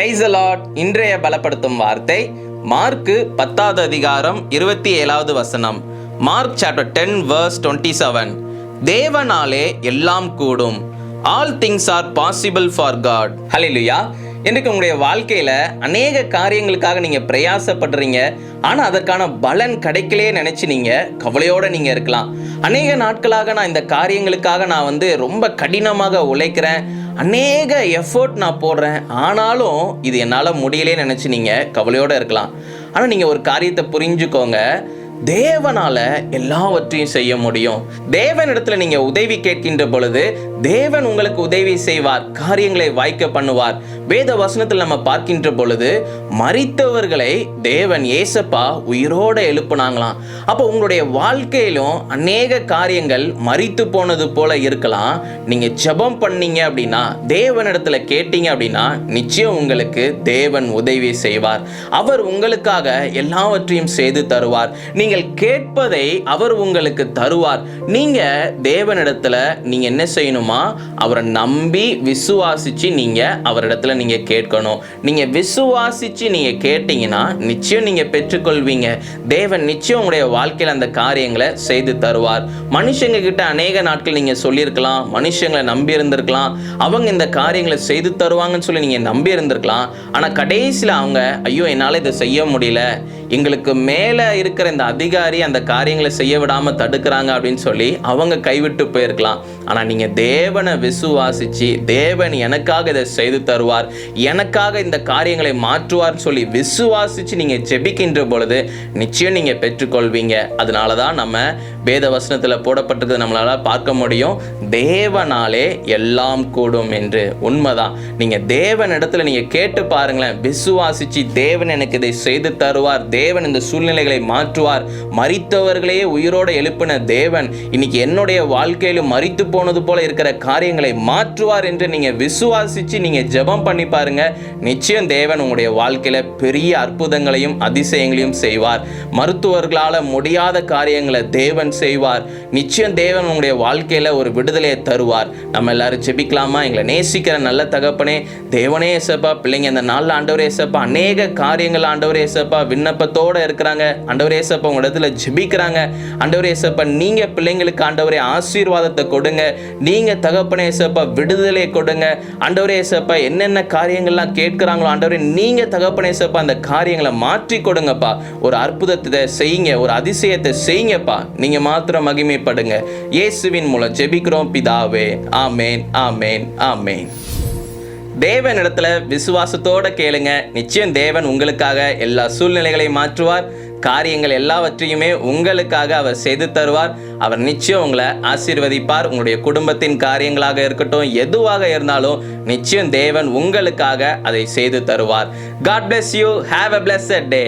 பிரைசலாட் இன்றைய பலப்படுத்தும் வார்த்தை மார்க்கு பத்தாவது அதிகாரம் இருபத்தி ஏழாவது வசனம். Mark chapter ten verse twenty seven தேவனாலே எல்லாம் கூடும். All things are possible for God hallelujah இன்றைக்கு உங்களுடைய வாழ்க்கையில அநேக காரியங்களுக்காக நீங்க பிரயாசப்படுறீங்க. ஆனா அதற்கான பலன் கிடைக்கலையே நினைச்சு நீங்க கவலையோட நீங்க இருக்கலாம். அநேக நாட்களாக நான் இந்த காரியங்களுக்காக நான் வந்து ரொம்ப கடினமாக உழைக்கிறேன். அநேக எஃபோர்ட் நான் போடுறேன். ஆனாலும் இது என்னால் முடியலே நினச்சி நீங்கள் கவலையோடு இருக்கலாம். ஆனால் நீங்கள் ஒரு காரியத்தை புரிஞ்சுக்கோங்க. தேவனால எல்லாவற்றையும் செய்ய முடியும். தேவனிடத்துல நீங்க உதவி கேட்கின்ற பொழுது தேவன் உங்களுக்கு உதவி செய்வார் காரியங்களை வாய்க்க பண்ணுவார். வேத வசனத்தில் நம்ம பார்க்கின்ற பொழுது மறித்தவர்களை தேவன் ஏசப்பா உயிரோட எழுப்புனாங்களாம். அப்போ உங்களுடைய வாழ்க்கையிலும் அநேக காரியங்கள் மறித்து போனது போல இருக்கலாம். நீங்க ஜெபம் பண்ணீங்க அப்படின்னா தேவனிடத்துல கேட்டீங்க அப்படின்னா நிச்சயம் உங்களுக்கு தேவன் உதவி செய்வார். அவர் உங்களுக்காக எல்லாவற்றையும் செய்து தருவார். நீங்கள் கேட்பதை அவர் உங்களுக்கு தருவார். நீங்க தேவனிடத்துல நீங்க என்ன செய்யணுமா? அவரை நம்பி விசுவாசிச்சு நீங்க அவரிடத்துல நீங்க கேட்கணும். நீங்க விசுவாசிச்சு நீங்க கேட்டீங்கன்னா நிச்சயம் நீங்க பெற்றுக்கொள்வீங்க. தேவன் நிச்சயம் உங்களுடைய வாழ்க்கையில் அந்த காரியங்களை செய்து தருவார். மனுஷங்க கிட்ட அநேக நாட்கள் நீங்க சொல்லியிருக்கலாம் மனுஷங்களை நம்பி இருந்திருக்கலாம் அவங்க இந்த காரியங்களை செய்து தருவாங்கன்னு சொல்லி நீங்க நம்பி இருந்திருக்கலாம் ஆனா கடைசியில் அவங்க ஐயோ என்னால் இதை செய்ய முடியல. எங்களுக்கு மேலே இருக்கிற இந்த அதிகாரி அந்த காரியங்களை செய்ய விடாமல் தடுக்கிறாங்க அப்படின்னு சொல்லி அவங்க கைவிட்டு போயிருக்கலாம். ஆனால் நீங்கள் தேவனை விசுவாசிச்சு தேவன் எனக்காக இதை செய்து தருவார் எனக்காக இந்த காரியங்களை மாற்றுவார்னு சொல்லி விசுவாசித்து நீங்கள் ஜெபிக்கின்ற பொழுது நிச்சயம் நீங்கள் பெற்றுக்கொள்வீங்க. அதனால தான் நம்ம வேத வசனத்தில் போடப்பட்டிருக்கிறது நம்மளால் பார்க்க முடியும். தேவனாலே எல்லாம் கூடும் என்று. உண்மைதான். நீங்கள் தேவன் இடத்துல நீங்கள் கேட்டு பாருங்களேன். விசுவாசிச்சு தேவன் எனக்கு இதை செய்து தருவார் தேவன் இந்த சூழ்நிலைகளை மாற்றுவார் மரித்தவர்களையே உயிரோடு எழுப்பின தேவன் இன்னைக்கு என்னுடைய வாழ்க்கையிலும் மறித்து போனது போல இருக்கிற காரியங்களை மாற்றுவார் என்று நீங்கள் விசுவாசித்து நீங்கள் ஜெபம் பண்ணி பாருங்க. நிச்சயம் தேவன் உங்களுடைய வாழ்க்கையில் பெரிய அற்புதங்களையும் அதிசயங்களையும் செய்வார். மருத்துவர்களால் முடியாத காரியங்களை தேவன் செய்வார். நிச்சயம் தேவன் உங்களுடைய வாழ்க்கையில் ஒரு விடுதலையை தருவார். நம்ம எல்லாரும் ஜெபிக்கலாமா? எங்களை நேசிக்கிற நல்ல தகப்பனே தேவனே சப்பா பிள்ளைங்க இந்த நாளில் ஆண்டவரே சப்பா அநேக காரியங்கள் ஆண்டவரே சப்பா விண்ணப்பத்தோடு இருக்கிறாங்க. ஆண்டவரே சப்பா இடத்துல ஜெபிக்கிறாங்க. ஆண்டவரே ஏசப்பா நீங்கள் பிள்ளைங்களுக்கு ஆண்டவரே ஆசீர்வாதத்தை கொடுங்க. நீங்கள் தகப்பனே ஏசப்பா விடுதலை கொடுங்க. ஆண்டவரே ஏசப்பா என்னென்ன காரியங்கள்லாம் கேட்குறாங்களோ ஆண்டவரே நீங்கள் தகப்பனே ஏசப்பா அந்த காரியங்களை மாற்றி கொடுங்கப்பா. ஒரு அற்புதத்தை செய்யுங்க ஒரு அதிசயத்தை செய்யுங்கப்பா. நீங்கள் மாத்திரம் மகிமைப்படுங்க. இயேசுவின் மூலம் ஜெபிக்கிறோம் பிதாவே. ஆமேன் ஆமேன் ஆமேன். தேவன் இடத்துல விசுவாசத்தோட கேளுங்க. நிச்சயம் தேவன் உங்களுக்காக எல்லா சூழ்நிலைகளையும் மாற்றுவார். காரியங்கள் எல்லாவற்றையுமே உங்களுக்காக அவர் செய்து தருவார். அவர் நிச்சயம் உங்களை ஆசீர்வதிப்பார். உங்களுடைய குடும்பத்தின் காரியங்களாக இருக்கட்டும் எதுவாக இருந்தாலும் நிச்சயம் தேவன் உங்களுக்காக அதை செய்து தருவார். God bless you have a bless day